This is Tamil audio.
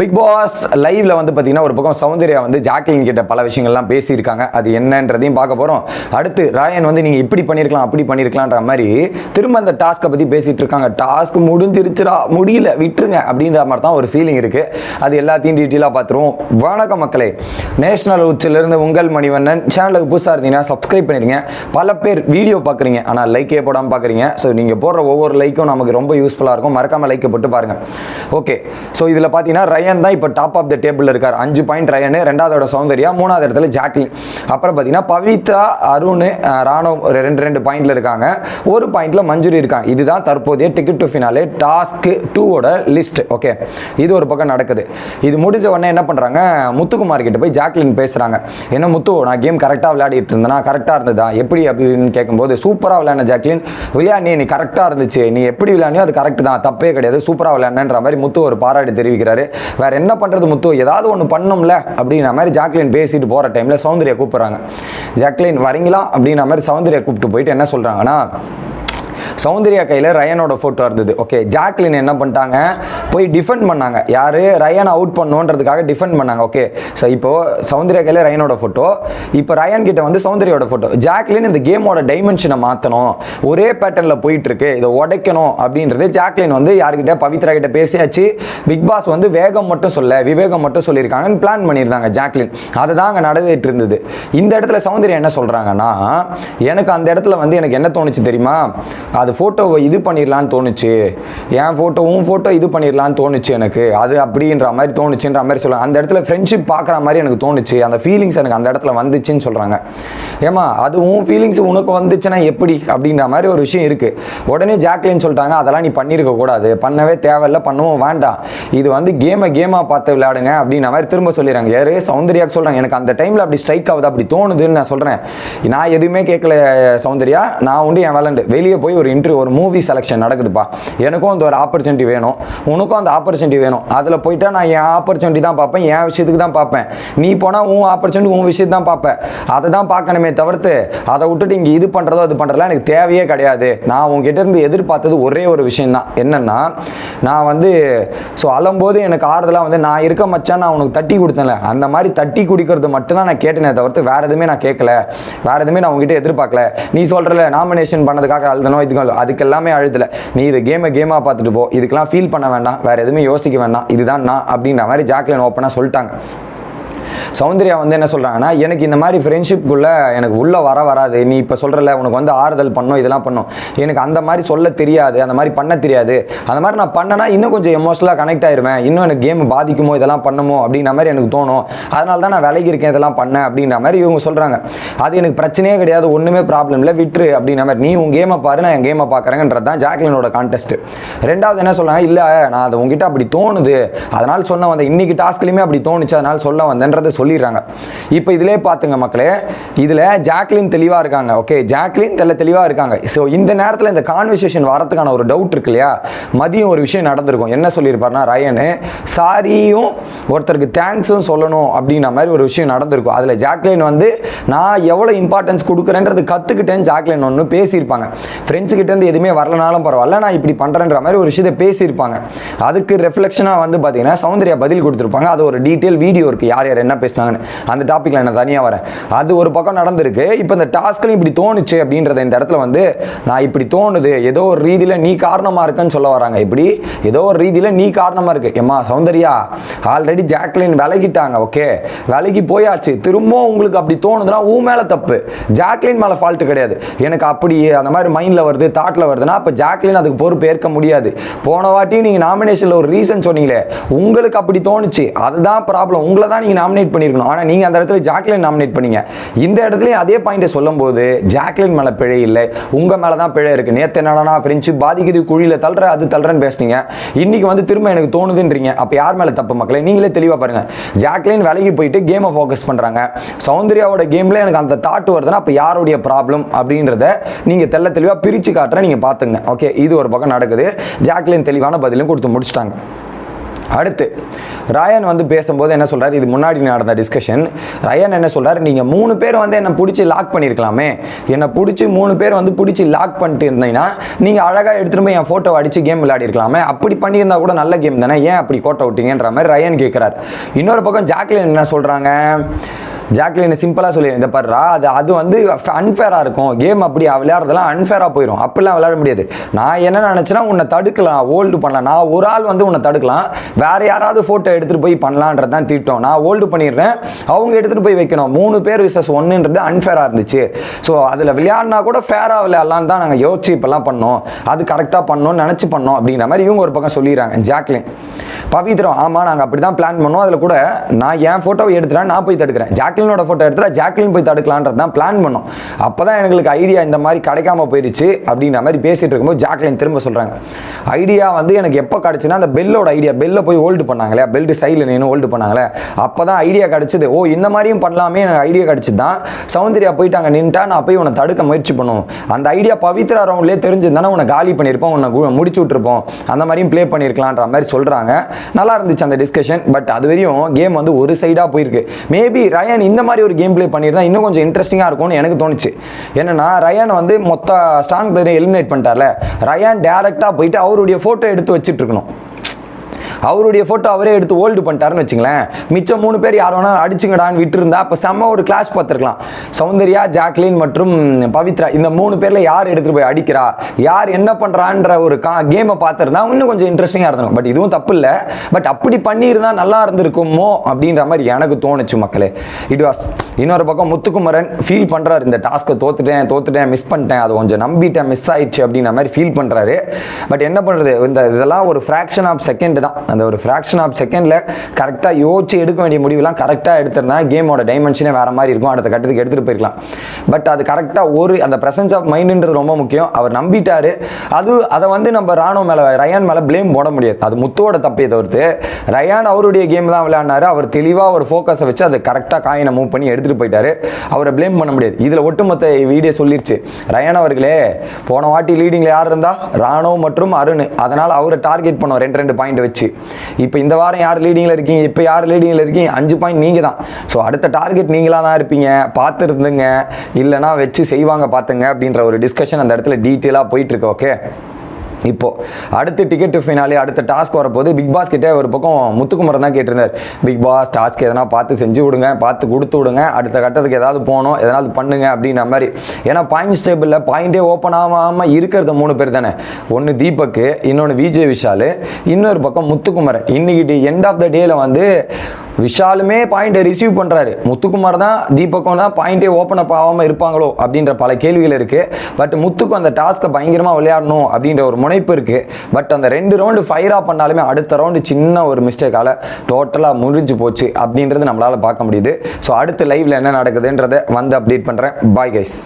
பிக் பாஸ் லைவ்ல வந்து பார்த்தீங்கன்னா ஒரு பக்கம் சௌந்தர்யா வந்து ஜாக்லின் கிட்ட பல விஷயங்கள்லாம் பேசியிருக்காங்க. அது என்னன்றதையும் பார்க்க போகிறோம் அடுத்து ராயன் வந்து நீங்கள் இப்படி பண்ணியிருக்கலாம் அப்படி பண்ணியிருக்கலான்ற மாதிரி திரும்ப அந்த டாஸ்க்கை பற்றி பேசிட்டு இருக்காங்க. டாஸ்க் முடிஞ்சிருச்சுடா முடியல விட்டுருங்க அப்படின்ற மாதிரி தான் ஒரு ஃபீலிங் இருக்கு. அது எல்லாத்தையும் டீட்டெயிலாக பார்த்துருவோம். வணக்கம் மக்களே. நேஷனல் உச்சிலிருந்து உங்கள் மணிவண்ணன். சேனலுக்கு புதுசாக இருந்தீங்கன்னா சப்ஸ்கிரைப் பண்ணிருங்க பல பேர் வீடியோ பார்க்குறீங்க. ஆனால் லைக்கே போடாமல் பார்க்குறீங்க. ஸோ நீங்கள் போடுற ஒவ்வொரு லைக்கும் நமக்கு ரொம்ப யூஸ்ஃபுல்லாக இருக்கும். மறக்காமல் லைக்கை போட்டு பாருங்க. ஓகே ஸோ இதில் பார்த்தீங்கன்னா ரயன் தான் இப்போ டாப் ஆஃப் த டேபிள் இருக்கார். அஞ்சு பாயிண்ட் ரயனு ரெண்டாவதோட சௌந்தர்யா மூணாவது இடத்துல ஜாக்லின் அப்புறம் பார்த்தீங்கன்னா பவித்ரா அருண் ராணுவம் ராணவ் ஒரு ரெண்டு ரெண்டு பாயிண்ட்ல இருக்காங்க. ஒரு பாயிண்ட்ல மஞ்சுரி இருக்காங்க இதுதான் தற்போதைய டிக்கெட் டு ஃபினாலே டாஸ்க் டூவோட லிஸ்ட் ஓகே இது ஒரு பக்கம் நடக்குது. இது முடிஞ்ச உடனே என்ன பண்ணுறாங்க முத்துக்குமார் கிட்ட போய் ஜாக்லின் பேசுகிறாங்க என்ன முத்து நான் கேம் கரெக்டாக விளையாடிட்டு இருந்தேனா கரெக்டாக இருந்ததா? எப்படி அப்படின்னு கேட்கும்போது சூப்பராக விளையாடின ஜாக்லின் விளையாடி நீ கரெக்டாக இருந்துச்சு. நீ எப்படி விளையாடியோ அது கரெக்ட் தான். தப்பே கிடையாது. சூப்பராக விளையாடுன்ற மாதிரி முத்து ஒரு பாராட்டு தெரிவிக்கிறாரு. வேற என்ன பண்றது முத்து? ஏதாவது ஒன்று பண்ணும்ல அப்படின்ற மாதிரி ஜாக்லின் பேசிட்டு போற டைம்ல சௌந்தர்யா கூப்பிடுறாங்க. ஜாக்லின் வரீங்களா அப்படின்ற மாதிரி சௌந்தர்யா கூப்பிட்டு போயிட்டு என்ன சொல்றாங்கன்னா சௌந்தர்யா கையில் ரயனோட ஃபோட்டோ இருந்தது. ஓகே ஜாக்லின் என்ன பண்ணிட்டாங்க? போய் டிஃபெண்ட் பண்ணாங்க. யார்? ரயன் அவுட் பண்ணுன்றதுக்காக டிஃபெண்ட் பண்ணாங்க. ஓகே ஸோ இப்போ சௌந்தர்யா கையில் ரயனோட ஃபோட்டோ இப்போ ரயன் கிட்ட வந்து சௌந்தர்யோட ஃபோட்டோ ஜாக்லின் இந்த கேமோட டைமென்ஷனை மாற்றணும் ஒரே பேட்டர்னில் போயிட்டுருக்கு இதை உடைக்கணும் அப்படின்றது ஜாக்லின் வந்து யார்கிட்ட? பவித்ரா கிட்ட பேசியாச்சு. பிக் பாஸ் வந்து வேகம் மட்டும் சொல்ல விவேகம் மட்டும் சொல்லியிருக்காங்கன்னு பிளான் பண்ணியிருந்தாங்க ஜாக்லின். அதை தான் அங்கே நடந்துகிட்டு இருந்தது. இந்த இடத்துல சௌந்தர்யா என்ன சொல்கிறாங்கன்னா எனக்கு அந்த இடத்துல வந்து எனக்கு என்ன தோணுச்சு தெரியுமா? அது ஃபோட்டோவை இது பண்ணிடலான்னு தோணுச்சு. என் ஃபோட்டோ உன் ஃபோட்டோ இது பண்ணிடலான்னு தோணுச்சு எனக்கு. அது அப்படின்ற மாதிரி தோணுச்சுன்ற மாதிரி சொல்லுவாங்க அந்த இடத்துல ஃப்ரெண்ட்ஷிப் பார்க்குற மாதிரி எனக்கு தோணுச்சு. அந்த ஃபீலிங்ஸ் எனக்கு அந்த இடத்துல வந்துச்சுன்னு சொல்கிறாங்க ஏமா அது உன் ஃபீலிங்ஸ் உனக்கு வந்துச்சுன்னா எப்படி? அப்படின்ற மாதிரி ஒரு விஷயம் இருக்குது உடனே ஜாக்லின்னு சொல்லிட்டாங்க அதெல்லாம் நீ பண்ணியிருக்க கூடாது. பண்ணவே தேவையில்ல பண்ணவும் வேண்டாம். இது வந்து கேமை கேமாக பார்த்து விளையாடுங்க அப்படின்ற மாதிரி திரும்ப சொல்லிடுறாங்க. யாரே சௌந்தர்யாக்கு சொல்கிறாங்க எனக்கு அந்த டைமில் அப்படி ஸ்ட்ரைக் ஆகுது அப்படி தோணுதுன்னு நான் சொல்கிறேன் நான் எதுவுமே கேட்கல சௌந்தர்யா. நான் உண்டு என் விளாண்டு வெளியே போய் ஒரு இன்டர்வியூ ஒரு மூவி செலெக்ஷன் நடக்குதுப்பா. எனக்கும் அந்த ஒரு ஆப்பர்ச்சுனிட்டி வேணும். உனக்கும் அந்த ஆப்பர்ச்சுனிட்டி வேணும். அதில் போயிட்டா நான் என் ஆப்பர்ச்சுனிட்டி தான் பார்ப்பேன். என் விஷயத்துக்கு தான் பார்ப்பேன். நீ போனால் உன் ஆப்பர்ச்சுனிட்டி உன் விஷயத்து தான் பார்ப்பேன் அதை தான் பார்க்கணுமே தவிர்த்து அதை விட்டுட்டு இங்கே இது பண்ணுறதோ அது பண்ணுறதுலாம் எனக்கு தேவையே கிடையாது. நான் உங்ககிட்ட இருந்து எதிர்பார்த்தது ஒரே ஒரு விஷயம் தான். நான் வந்து ஸோ அழும்போது எனக்கு ஆறுதலாக வந்து நான் இருக்க மச்சான் நான் உனக்கு தட்டி கொடுத்தேன்ல. அந்த மாதிரி தட்டி குடிக்கிறது மட்டும்தான் நான் கேட்டேனே தவிர்த்து வேறு எதுவுமே நான் கேட்கல. வேறு எதுவுமே நான் உங்ககிட்ட எதிர்பார்க்கல. நீ சொல்கிறல நாமினேஷன் பண்ணதுக்காக அழுதணும் இதுக்கு அதுக்கு அதுக்கெல்லாமே அழுதல. நீ இது கேமை கேமாக பார்த்துட்டு போ. இதுக்கெல்லாம் ஃபீல் பண்ண வேண்டாம். வேற எதுவுமே யோசிக்க வேண்டாம். இதுதான் நான் அப்படின்ற மாதிரி ஜாக்லின் ஓப்பனாக சொல்லிட்டாங்க. சௌந்தர்யா வந்து என்ன சொல்கிறாங்கன்னா எனக்கு இந்த மாதிரி ஃப்ரெண்ட்ஷிப்குள்ள எனக்கு உள்ளே வர வராது. நீ இப்போ சொல்கிறல உனக்கு வந்து ஆறுதல் பண்ணும் இதெல்லாம் பண்ணும். எனக்கு அந்த மாதிரி சொல்ல தெரியாது அந்த மாதிரி பண்ண தெரியாது. அந்த மாதிரி நான் பண்ணனா இன்னும் கொஞ்சம் எமோஷனலாக கனெக்ட் ஆயிடுவேன் இன்னும் எனக்கு கேம் பாதிக்குமோ இதெல்லாம் பண்ணுமோ அப்படின்ற மாதிரி எனக்கு தோணும். அதனால தான் நான் விலகி இருக்கேன் இதெல்லாம் பண்ணேன் அப்படின்ற மாதிரி இவங்க சொல்கிறாங்க அது எனக்கு பிரச்சனையே கிடையாது ஒன்றுமே ப்ராப்ளம் இல்லை விட்டுரு அப்படின்ற மாதிரி. நீ உன் கேமை பாரு நான் என் கேமை பார்க்குறேங்கன்றது தான் ஜாக்லினோட கான்டெஸ்ட் ரெண்டாவது என்ன சொல்கிறாங்க இல்லை நான் அது உங்ககிட்ட அப்படி தோணுது. அதனால் சொன்ன வந்தேன். இன்னைக்கு டாஸ்க்லையுமே அப்படி தோணுச்சு அதனால் சொல்ல வந்தேன்றது சொல்லிடுறாங்க. இப்போ இதிலே பார்த்துங்க மக்களே இதில் ஜாக்லின் தெளிவாக இருக்காங்க ஓகே ஜாக்லின் தெல்ல தெளிவாக இருக்காங்க. ஸோ இந்த நேரத்தில் இந்த கான்வர்சேஷன் வரதுக்கான ஒரு டவுட் இருக்கு இல்லையா? மதியம் ஒரு விஷயம் நடந்திருக்கும். என்ன சொல்லியிருப்பாருன்னா ரயனு சாரியும் ஒருத்தருக்கு தேங்க்ஸும் சொல்லணும் அப்படின்ற மாதிரி ஒரு விஷயம் நடந்திருக்கும். அதில் ஜாக்லின் வந்து நான் எவ்வளோ இம்பார்ட்டன்ஸ் கொடுக்குறேன்றது கற்றுக்கிட்டேன்னு ஜாக்லின் ஒன்று பேசியிருப்பாங்க. ஃப்ரெண்ட்ஸ் கிட்டேருந்து எதுவுமே வரலனாலும் பரவாயில்ல நான் இப்படி பண்ணுறேன்ற மாதிரி ஒரு விஷயத்தை பேசியிருப்பாங்க. அதுக்கு ரெஃப்ளெக்ஷனாக வந்து பார்த்தீங்கன்னா சௌந்தர்யா பதில் கொடுத்துருப்பாங்க. அது ஒரு டீட்டெயில் வீடியோ இருக்குது யார் யார் என்ன பேசினாங்கன்னு. அந்த டாப்பிக்கில் நான் தனியாக வரேன். அது ஒரு பக்கம் நடந்திருக்கு. இப்போ இந்த டாஸ்க்லையும் இப்படி தோணுச்சு அப்படின்றத இந்த இடத்துல வந்து நான் இப்படி தோணுது. ஏதோ ஒரு ரீதியில் நீ காரணமாக இருக்குன்னு சொல்ல வராங்க. இப்படி ஏதோ ஒரு ரீதியில் நீ காரணமாக இருக்கு. ஏம்மா சௌந்தர்யா ஆல்ரெடி ஜாக்லின் விலகிட்டாங்க. ஓகே. விலகி போயாச்சு. திரும்பவும் உங்களுக்கு அப்படி தோணுதுன்னா உன் மேலே தப்பு. ஜாக்லின் மேலே ஃபால்ட்டு கிடையாது. எனக்கு அப்படி அந்த மாதிரி மைண்டில் வருது தாட்டில் வருதுன்னா அப்போ ஜாக்லின் அதுக்கு பொறுப்பு ஏற்க முடியாது. போன வாட்டியும் நீங்கள் நாமினேஷனில் ஒரு ரீசன் சொன்னீங்களே. உங்களுக்கு அப்படி தோணுச்சு. அதுதான் ப்ராப்ளம் உங்களை தான் நீங்கள் நாமினேட் பண்ணியிருக்கணும். ஆனால் நீங்கள் அந்த இடத்துல ஜாக்லின் நாமினேட் பண்ணீங்க. இந்த இடத்துலையும் அதே பாயிண்ட்டை சொல்லும்போது ஜாக்லின் மேலே பிழை இல்லை. உங்கள் மேலே தான் பிழை இருக்குது நேற்று என்னடா ஃப்ரெண்ட்ஷிப் பாதிக்குது குழியில் தள்ளுற அது தள்ளுறேன்னு பேசுனீங்க. இன்னைக்கு வந்து திரும்ப எனக்கு தோணுதுன்றீங்க. அப்போ யார் மேலே தப்பு மக்களே? நீங்களே தெளிவாக பாருங்கள் ஜாக்லின் விலகி போயிட்டு கேமை ஃபோக்கஸ் பண்ணுறாங்க சௌந்தர்யாவோட கேமில் எனக்கு அந்த தாட் வருதுன்னா அப்போ யாருடைய ப்ராப்ளம் அப்படின்றத நீங்கள் தெள்ள தெளிவாக பிரித்து காட்டுற நீங்கள் பார்த்துங்க ஓகே இது ஒரு பக்கம் நடக்குது. ஜாக்லின் தெளிவான பதிலும் கொடுத்து முடிச்சிட்டாங்க. அடுத்து ராயன் வந்து பேசும்போது என்ன சொல்கிறார் இது முன்னாடி நடந்த டிஸ்கஷன் ரயன் என்ன சொல்கிறார் நீங்கள் மூணு பேர் வந்து என்னை பிடிச்சி லாக் பண்ணியிருக்கலாமே என்னை பிடிச்சி மூணு பேர் வந்து பிடிச்சி லாக் பண்ணிட்டு இருந்தீங்கன்னா நீங்கள் அழகாக எடுத்துகிட்டு போய் என் ஃபோட்டோ அடித்து கேம் விளையாடிருக்கலாமே அப்படி பண்ணியிருந்தா கூட நல்ல கேம் தானே? ஏன் அப்படி கோட்டை விட்டீங்கன்ற மாதிரி ரயன் கேட்குறாரு இன்னொரு பக்கம் ஜாக்லின் என்ன சொல்கிறாங்க ஜாக்லின் சிம்பிளாக சொல்லி இந்த பாருடா அது அது வந்து அன்ஃபேராக இருக்கும். கேம் அப்படி விளையாடுறதெல்லாம் அன்ஃபேராக போயிடும் அப்படிலாம் விளையாட முடியாது. நான் என்ன நினச்சேன்னா உன்னை தடுக்கலாம். ஹோல்டு பண்ணலாம். நான் ஒரு ஆள் வந்து உன்னை தடுக்கலாம். வேற யாராவது ஃபோட்டோ எடுத்துகிட்டு போய் பண்ணலான்றது தான் திட்டம். நான் ஹோல்டு பண்ணிடுறேன். அவங்க எடுத்துகிட்டு போய் வைக்கணும். மூணு பேர் விசஸ் ஒன்றுன்றது அன்ஃபேராக இருந்துச்சு. ஸோ அதில் விளையாடினா கூட ஃபேராக விளையாடலான்னு தான் நாங்கள் யோசிச்சு இப்போல்லாம் பண்ணோம். அது கரெக்டாக பண்ணோம்னு நினச்சி பண்ணோம் அப்படிங்கிற மாதிரி இவங்க ஒரு பக்கம் சொல்லிடுறாங்க. ஜாக்லின். பவித்ரம் ஆமாம் நாங்கள் அப்படி தான் பிளான் பண்ணோம். அதில் கூட நான் என் ஃபோட்டோவை எடுத்துகிறேன் நான் போய் தடுக்கிறேன். ஜாக்லினோட ஃபோட்டோ எடுத்துட்டா ஜாக்லின் போய் தடுக்கலான்றது தான் பிளான் பண்ணோம். அப்போ தான் எங்களுக்கு ஐடியா இந்த மாதிரி கிடைக்காம போயிடுச்சு அப்படின்ற மாதிரி பேசிட்டு இருக்கும்போது ஜாக்லின் திரும்ப சொல்கிறாங்க ஐடியா வந்து எனக்கு எப்போ கிடச்சுன்னா அந்த பெல்லோட ஐடியா பெல்லை போய் ஹோல்டு பண்ணாங்களே பெல்ட் சைடில் நின்று ஹோல்டு பண்ணாங்களே அப்போ தான் ஐடியா கிடச்சிது. ஓ இந்த மாதிரியும் பண்ணலாமே எனக்கு ஐடியா கிடச்சிது தான் சௌந்தர்யா போயிட்டாங்க நின்ட்டா நான் போய் உன்னை தடுக்க முயற்சி பண்ணுவோம். அந்த ஐடியா பவித்ரா ரவுண்ட்லேயே தெரிஞ்சிருந்தானே உன்னை காலி பண்ணியிருப்போம் உன்னை முடிச்சு விட்டுருப்போம். அந்த மாதிரியும் ப்ளே பண்ணியிருக்கலான்ற மாதிரி சொல்கிறாங்க நல்லா இருந்துச்சு அந்த டிஸ்கஷன் பட் அது வரையும் கேம் வந்து ஒரு சைடாக போயிருக்கு. மேபி ரயன் இந்த மாதிரி ஒரு கேம் ப்ளே பண்ணியிருந்தா இன்னும் கொஞ்சம் இன்ட்ரெஸ்டிங்காக இருக்கும்னு எனக்கு தோணுச்சு. என்னன்னா ரயன் வந்து மொத்த ஸ்ட்ராங் பிளேயரை எலிமினேட் பண்ணிட்டார்ல. ரயன் டேரெக்டாக போயிட்டு அவருடைய ஃபோட்டோ எடுத்து வச்சுட்டு இருக்கணும். அவருடைய ஃபோட்டோ அவரே எடுத்து ஹோல்டு பண்ணிட்டாருன்னு வச்சுங்களேன். மிச்சம் மூணு பேர் யார் வேணாலும் அடிச்சுங்கடான்னு விட்டுருந்தா அப்போ செம்ம ஒரு கிளாஸ் பார்த்துருக்கலாம். சௌந்தர்யா ஜாக்லின் மற்றும் பவித்ரா இந்த மூணு பேரில் யார் எடுத்துகிட்டு போய் அடிக்கிறா யார் என்ன பண்ணுறான்ற ஒரு கா கேமை பார்த்துருந்தா இன்னும் கொஞ்சம் இன்ட்ரெஸ்டிங்காக இருந்திருக்கும். பட் இதுவும் தப்பு இல்லை. பட் அப்படி பண்ணியிருந்தா நல்லா இருந்திருக்குமோ அப்படின்ற மாதிரி எனக்கு தோணுச்சு மக்களே. இட் வாஸ் இன்னொரு பக்கம் முத்துக்குமரன் ஃபீல் பண்ணுறாரு இந்த டாஸ்க்கை தோத்துட்டேன் தோத்துட்டேன் மிஸ் பண்ணிட்டேன். அது கொஞ்சம் நம்பிட்டேன் மிஸ் ஆயிடுச்சு அப்படின்ற மாதிரி ஃபீல் பண்ணுறாரு பட் என்ன பண்ணுறது இந்த இதெல்லாம் ஒரு ஃப்ராக்ஷன் ஆஃப் செகண்ட் தான். அந்த ஒரு ஃப்ராக்ஷன் ஆஃப் செகண்டில் கரெக்டாக யோசிச்சு எடுக்க வேண்டிய முடிவுலாம் கரெக்டாக எடுத்திருந்தா கேமோட டைமென்ஷனே வேறு மாதிரி இருக்கும். அடுத்த கட்டத்துக்கு எடுத்துகிட்டு போயிருக்கலாம். பட் அது கரெக்டாக ஒரு அந்த ப்ரெசன்ஸ் ஆஃப் மைண்டுன்றது ரொம்ப முக்கியம். அவர் நம்பிட்டார். அது அதை வந்து நம்ம ராணுவ மேலே ரயான் மேலே ப்ளேம் போட முடியாது. அது முத்துவோட தப்பே தவிர்த்து ரயான் அவருடைய கேம் தான் விளையாடினாரு. அவர் தெளிவாக ஒரு ஃபோக்கஸை வச்சு அதை கரெக்டாக காயினை மூவ் பண்ணி எடுத்துகிட்டு போயிட்டாரு. அவரை ப்ளேம் பண்ண முடியாது. இதில் ஒட்டுமொத்த வீடியோ சொல்லிடுச்சு ரயான் அவர்களே போன வாட்டி லீடிங்கில் யார் இருந்தால் ராணுவ மற்றும் அருண். அதனால் அவரை டார்கெட் பண்ணோம். ரெண்டு ரெண்டு பாயிண்ட் வச்சு. இப்போ இந்த வாரம் யார் லீடிங்கில் இருக்கீங்க? இப்போ யார் லீடிங்கில் இருக்கீங்க? அஞ்சு பாயிண்ட் நீங்கள் தான் ஸோ அடுத்த டார்கெட் நீங்களாக தான் இருப்பீங்க. பார்த்துருந்துங்க. இல்லைனா வச்சு செய்வாங்க பார்த்துங்க அப்படின்ற ஒரு டிஸ்கஷன் அந்த இடத்துல டீட்டெயிலாக போயிட்டுருக்கு ஓகே இப்போ அடுத்து டிக்கெட் ஃபினாலே அடுத்த டாஸ்க் வரப்போது பிக் பாஸ் கிட்டே ஒரு பக்கம் முத்துக்குமரன் தான் கேட்டிருந்தார். பிக் பாஸ் டாஸ்க் எதனா பார்த்து செஞ்சு விடுங்க பார்த்து கொடுத்து விடுங்க. அடுத்த கட்டத்துக்கு ஏதாவது போகணும் எதனாவது பண்ணுங்க அப்படின்ற மாதிரி. ஏன்னா பாயிண்ட்ஸ் டேபிளில் பாயிண்டே ஓப்பன் ஆகாமல் இருக்கிறது மூணு பேர் தானே. ஒன்று தீபக்கு இன்னொன்று விஜய் விஷால் இன்னொரு பக்கம் முத்துக்குமரன். இன்னைக்கு எண்ட் ஆஃப் த டேல வந்து விஷாலுமே பாயிண்ட்டை ரிசீவ் பண்ணுறாரு முத்துக்குமார் தான் தீபக்கும் தான் பாயிண்டே ஓப்பன் அப் ஆகாமல் இருப்பாங்களோ அப்படின்ற பல கேள்விகள் இருக்குது பட் முத்துக்கும் அந்த டாஸ்க்கை பயங்கரமாக விளையாடணும் அப்படின்ற ஒரு முனைப்பு இருக்குது பட் அந்த ரெண்டு ரவுண்டு ஃபைராக பண்ணாலுமே அடுத்த ரவுண்டு சின்ன ஒரு மிஸ்டேக்கால் டோட்டலாக முடிஞ்சு போச்சு அப்படின்றது நம்மளால் பார்க்க முடியுது. ஸோ அடுத்த லைவில் என்ன நடக்குதுன்றதை வந்து அப்டேட் பண்ணுறேன் பாய் கைஸ்